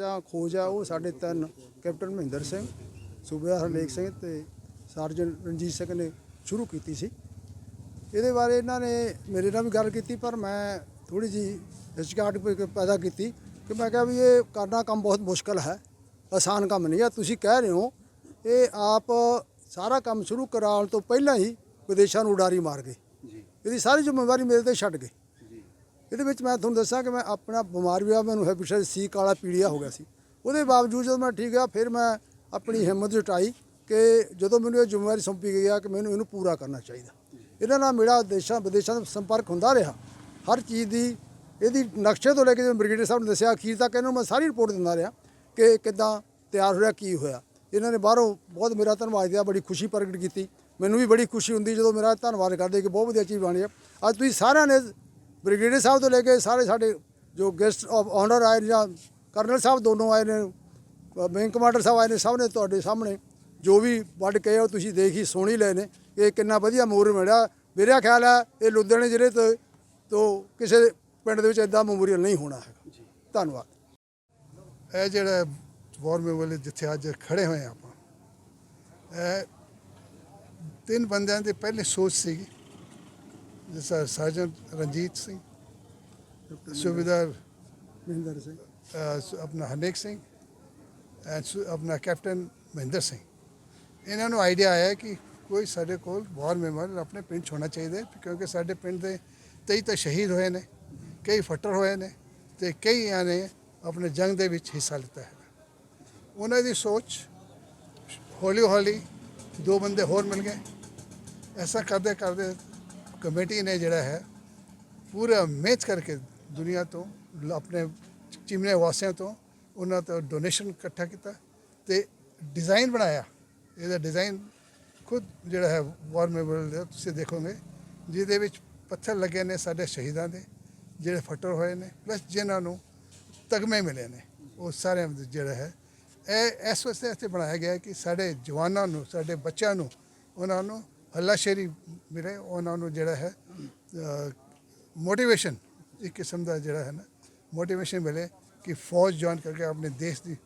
ਜਾਂ ਖੋਜ ਆ ਉਹ ਸਾਡੇ ਤਿੰਨ ਕੈਪਟਨ ਮਹਿੰਦਰ ਸਿੰਘ ਸੂਬੇਦਾਰ ਹਰਲੇਖ ਸਿੰਘ ਤੇ ਸਰਜਨ ਰਣਜੀਤ ਸਿੰਘ ਨੇ ਸ਼ੁਰੂ ਕੀਤੀ ਸੀ। ਇਹਦੇ ਬਾਰੇ ਇਹਨਾਂ ਨੇ ਮੇਰੇ ਨਾਲ ਵੀ ਗੱਲ ਕੀਤੀ ਪਰ ਮੈਂ ਥੋੜੀ ਜੀ ਹਿਚਕਾਟ ਪ- ਪੈਦਾ ਕੀਤੀ ਕਿ ਮੈਂ ਕਿਹਾ ਵੀ ਇਹ ਕਰਨਾ ਕੰਮ ਬਹੁਤ ਮੁਸ਼ਕਲ ਹੈ ਆਸਾਨ ਕੰਮ ਨਹੀਂ ਆ। ਤੁਸੀਂ ਕਹਿ ਰਹੇ ਹੋ ਇਹ ਆਪ ਸਾਰਾ ਕੰਮ ਸ਼ੁਰੂ ਕਰਾਉਣ ਤੋਂ ਪਹਿਲਾਂ ਹੀ ਵਿਦੇਸ਼ਾਂ ਨੂੰ ਉਡਾਰੀ ਮਾਰ ਗਏ। ਜੀ। ਇਹਦੀ ਸਾਰੀ ਜ਼ਿੰਮੇਵਾਰੀ ਮੇਰੇ ਤੇ ਛੱਡ ਗਏ। ਇਹਦੇ ਵਿੱਚ ਮੈਂ ਤੁਹਾਨੂੰ ਦੱਸਾਂ ਕਿ ਮੈਂ ਆਪਣਾ ਬਿਮਾਰ ਵੀ ਆ ਮੈਨੂੰ ਹੈਪੇਟਾਈਟਸ ਸੀ ਕਾਲਾ ਪੀੜੀਆ ਹੋ ਗਿਆ ਸੀ। ਉਹਦੇ ਬਾਵਜੂਦ ਜਦੋਂ ਮੈਂ ਠੀਕ ਆ ਫਿਰ ਮੈਂ ਆਪਣੀ ਹਿੰਮਤ ਜੁਟਾਈ ਕਿ ਜਦੋਂ ਮੈਨੂੰ ਇਹ ਜ਼ਿੰਮੇਵਾਰੀ ਸੌਂਪੀ ਗਈ ਆ ਕਿ ਮੈਨੂੰ ਇਹਨੂੰ ਪੂਰਾ ਕਰਨਾ ਚਾਹੀਦਾ। ਇਹਨਾਂ ਨਾਲ ਮੇਰਾ ਦੇਸ਼ਾਂ ਵਿਦੇਸ਼ਾਂ ਦਾ ਸੰਪਰਕ ਹੁੰਦਾ ਰਿਹਾ। ਹਰ ਚੀਜ਼ ਦੀ, ਇਹਦੀ ਨਕਸ਼ੇ ਤੋਂ ਲੈ ਕੇ ਜਿਵੇਂ ਬ੍ਰਿਗੇਡੀਅਰ ਸਾਹਿਬ ਨੇ ਦੱਸਿਆ, ਅਖੀਰ ਤੱਕ ਇਹਨਾਂ ਨੂੰ ਮੈਂ ਸਾਰੀ ਰਿਪੋਰਟ ਦਿੰਦਾ ਰਿਹਾ ਕਿ ਕਿੱਦਾਂ ਤਿਆਰ ਹੋਇਆ, ਕੀ ਹੋਇਆ। ਇਹਨਾਂ ਨੇ ਬਾਹਰੋਂ ਬਹੁਤ ਮੇਰਾ ਧੰਨਵਾਦ ਕੀਤਾ, ਬੜੀ ਖੁਸ਼ੀ ਪ੍ਰਗਟ ਕੀਤੀ। ਮੈਨੂੰ ਵੀ ਬੜੀ ਖੁਸ਼ੀ ਹੁੰਦੀ ਜਦੋਂ ਮੇਰਾ ਧੰਨਵਾਦ ਕਰਦੇ ਕਿ ਬਹੁਤ ਵਧੀਆ ਚੀਜ਼ ਬਣੀ ਹੈ ਅੱਜ ਤੁਸੀਂ ਸਾਰਿਆਂ ਨੇ ਬ੍ਰਿਗੇਡੀਅਰ ਸਾਹਿਬ ਤੋਂ ਲੈ ਕੇ ਸਾਰੇ ਸਾਡੇ ਜੋ ਗੈਸਟ ਆਫ ਆਨਰ ਆਏ ਜਾਂ ਕਰਨਲ ਸਾਹਿਬ ਦੋਨੋਂ ਆਏ ਨੇ ਬੈਂਕ ਕਮਾਂਡਰ ਸਾਹਿਬ ਆਏ ਨੇ ਸਭ ਨੇ ਤੁਹਾਡੇ ਸਾਹਮਣੇ ਜੋ ਵੀ ਵੱਡ ਕੇ ਉਹ ਤੁਸੀਂ ਦੇਖ ਹੀ ਸੁਣ ਹੀ ਲਏ ਨੇ। ਕਿ ਇਹ ਕਿੰਨਾ ਵਧੀਆ ਮੋਰ ਮਿਲਿਆ ਮੇਰਾ ਖਿਆਲ ਹੈ ਇਹ ਲੁਧਿਆਣੇ ਜ਼ਿਲ੍ਹੇ ਤੋਂ ਤੋਂ ਕਿਸੇ ਪਿੰਡ ਦੇ ਵਿੱਚ ਇਦਾਂ ਮੈਮੋਰੀਅਲ ਨਹੀਂ ਹੋਣਾ ਹੈ ਧੰਨਵਾਦ। ਇਹ ਜਿਹੜਾ ਵਾਰ ਮੈਮੋਰੀਅਲ ਜਿੱਥੇ ਅੱਜ ਖੜੇ ਹੋਏ ਆਪਾਂ ਇਹ ਤਿੰਨ ਬੰਦਿਆਂ ਦੀ ਪਹਿਲੀ ਸੋਚ ਸੀਗੀ। ਜਿਸ ਸਰਜਨ ਰਣਜੀਤ ਸਿੰਘ ਸੂਬੇਦਾਰ ਮਹਿੰਦਰ ਸਿੰਘ। ਆਪਣਾ ਹਰਨੇਕ ਸਿੰਘ ਐਂਡ ਆਪਣਾ ਕੈਪਟਨ ਮਹਿੰਦਰ ਸਿੰਘ। ਇਹਨਾਂ ਨੂੰ ਆਈਡੀਆ ਆਇਆ ਕਿ ਕੋਈ ਸਾਡੇ ਕੋਲ ਵਾਰ ਮੈਮੋਰੀਅਲ ਆਪਣੇ ਪਿੰਡ ਹੋਣਾ ਚਾਹੀਦਾ ਕਿਉਂਕਿ ਸਾਡੇ ਪਿੰਡ ਦੇ ਕਈ ਤਾਂ ਸ਼ਹੀਦ ਹੋਏ ਨੇ ਕਈ ਫੱਟਰ ਹੋਏ ਨੇ ਤੇ ਕਈਆਂ ਨੇ ਆਪਣੇ ਜੰਗ ਦੇ ਵਿੱਚ ਹਿੱਸਾ ਲਿੱਤਾ ਹੈ। ਉਹਨਾਂ ਦੀ ਸੋਚ ਹੌਲੀ ਹੌਲੀ ਦੋ ਬੰਦੇ ਹੋਰ ਮਿਲ ਗਏ। ਐਸਾ ਕਰਦੇ ਕਰਦੇ ਕਮੇਟੀ ਨੇ ਜਿਹੜਾ ਹੈ, ਪੂਰਾ ਮਿਹਨਤ ਕਰਕੇ ਦੁਨੀਆ ਤੋਂ, ਆਪਣੇ ਚਿਮਨੇ ਵਾਸੀਆਂ ਤੋਂ ਉਹਨਾਂ ਤੋਂ ਡੋਨੇਸ਼ਨ ਇਕੱਠਾ ਕੀਤਾ ਤੇ ਡਿਜ਼ਾਈਨ ਬਣਾਇਆ। ਇਹਦਾ ਡਿਜ਼ਾਈਨ ਖੁਦ ਜਿਹੜਾ ਹੈ ਵਾਰ ਮੈਮੋਰੀਅਲ ਦਾ ਤੁਸੀਂ ਦੇਖੋਗੇ, ਜਿਹਦੇ ਵਿੱਚ ਪੱਥਰ ਲੱਗੇ ਨੇ ਸਾਡੇ ਸ਼ਹੀਦਾਂ ਦੇ, ਜਿਹੜੇ ਫੱਟਰ ਹੋਏ ਨੇ ਪਲੱਸ ਜਿਨ੍ਹਾਂ ਨੂੰ ਤਗਮੇ ਮਿਲੇ ਨੇ, ਉਹ ਸਾਰਿਆਂ ਦਾ ਜਿਹੜਾ ਹੈ, ਇਹ ਇਸ ਵਾਸਤੇ ਇੱਥੇ ਬਣਾਇਆ ਗਿਆ ਕਿ ਸਾਡੇ ਜਵਾਨਾਂ ਨੂੰ, ਸਾਡੇ ਬੱਚਿਆਂ ਨੂੰ, ਉਹਨਾਂ ਨੂੰ ਹੱਲਾਸ਼ੇਰੀ ਮਿਲੇ ਉਹਨਾਂ ਨੂੰ ਜਿਹੜਾ ਹੈ ਮੋਟੀਵੇਸ਼ਨ ਇੱਕ ਕਿਸਮ ਦਾ ਜਿਹੜਾ ਹੈ ਨਾ ਮੋਟੀਵੇਸ਼ਨ ਮਿਲੇ ਕਿ ਫੌਜ ਜੁਆਇਨ ਕਰਕੇ ਆਪਣੇ ਦੇਸ਼ ਦੀ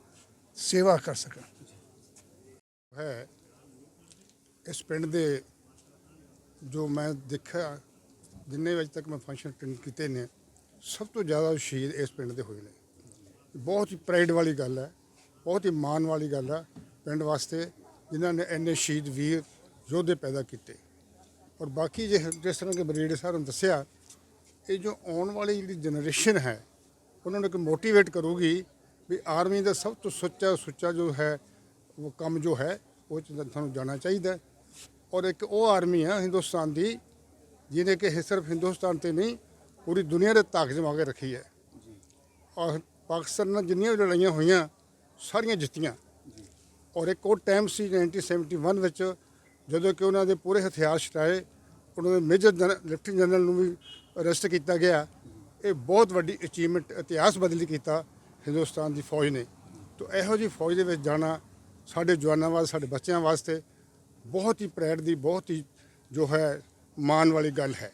ਸੇਵਾ ਕਰ ਸਕਣ। ਹੈ, ਇਸ ਪਿੰਡ ਦੇ ਜੋ ਮੈਂ ਦੇਖਿਆ, ਜਿੰਨੇ ਵਜੇ ਤੱਕ ਮੈਂ ਫੰਕਸ਼ਨ ਅਟੈਂਡ ਕੀਤੇ ਨੇ, ਸਭ ਤੋਂ ਜ਼ਿਆਦਾ ਸ਼ਹੀਦ ਇਸ ਪਿੰਡ ਦੇ ਹੋਏ ਨੇ। ਬਹੁਤ ਹੀ ਪ੍ਰਾਈਡ ਵਾਲੀ ਗੱਲ ਹੈ, ਬਹੁਤ ਹੀ ਮਾਣ ਵਾਲੀ ਗੱਲ ਹੈ ਪਿੰਡ ਵਾਸਤੇ, ਜਿਨ੍ਹਾਂ ਨੇ ਇੰਨੇ ਸ਼ਹੀਦ ਵੀਰ ਯੋਧੇ ਪੈਦਾ ਕੀਤੇ। ਔਰ ਬਾਕੀ ਜੇ ਜਿਸ ਤਰ੍ਹਾਂ ਕਿ ਬਰੀਡ ਸਾਹਿਬ ਨੇ ਦੱਸਿਆ ਇਹ ਜੋ ਆਉਣ ਵਾਲੀ ਜਿਹੜੀ ਜਨਰੇਸ਼ਨ ਹੈ ਉਹਨਾਂ ਨੂੰ ਕਿ ਮੋਟੀਵੇਟ ਕਰੂਗੀ ਵੀ ਆਰਮੀ ਦਾ ਸਭ ਤੋਂ ਸੁੱਚਾ ਸੁੱਚਾ ਜੋ ਹੈ ਉਹ ਕੰਮ ਜੋ ਹੈ ਉਹ 'ਚ ਤੁਹਾਨੂੰ ਜਾਣਾ ਚਾਹੀਦਾ। ਔਰ ਇੱਕ ਉਹ ਆਰਮੀ ਹੈ ਹਿੰਦੁਸਤਾਨ ਦੀ ਜਿਹਨੇ ਕਿ ਸਿਰਫ ਹਿੰਦੁਸਤਾਨ ਤੇ ਨਹੀਂ ਪੂਰੀ ਦੁਨੀਆ ਦੇ ਤਾਕ ਜਮਾ ਕੇ ਰੱਖੀ ਹੈ। ਔਰ ਪਾਕਿਸਤਾਨ ਨਾਲ ਜਿੰਨੀਆਂ ਵੀ ਲੜਾਈਆਂ ਹੋਈਆਂ ਸਾਰੀਆਂ ਜਿੱਤੀਆਂ। ਔਰ ਇੱਕ ਉਹ ਟਾਈਮ ਸੀ 1971 ਵਿੱਚ ਜਦੋਂ ਕਿ ਉਹਨਾਂ ਦੇ ਪੂਰੇ ਹਥਿਆਰ ਛਟਾਏ, ਉਹਨਾਂ ਦੇ ਮੇਜਰ ਲੈਫਟੀਨੈਂਟ ਜਨਰਲ ਨੂੰ ਵੀ ਅਰੈਸਟ ਕੀਤਾ ਗਿਆ। ਇਹ ਬਹੁਤ ਵੱਡੀ ਅਚੀਵਮੈਂਟ ਇਤਿਹਾਸ ਬਦਲੀ ਕੀਤਾ ਹਿੰਦੁਸਤਾਨ ਦੀ ਫੌਜ ਨੇ। ਤਾਂ ਇਹੋ ਜੀ ਫੌਜ ਦੇ ਵਿੱਚ ਜਾਣਾ ਸਾਡੇ ਜਵਾਨਾਂ ਵਾਸਤੇ, ਸਾਡੇ ਬੱਚਿਆਂ ਵਾਸਤੇ ਬਹੁਤ ਹੀ ਪ੍ਰੈਡ ਦੀ, ਬਹੁਤ ਹੀ ਜੋ ਹੈ, ਮਾਣ ਵਾਲੀ ਗੱਲ ਹੈ।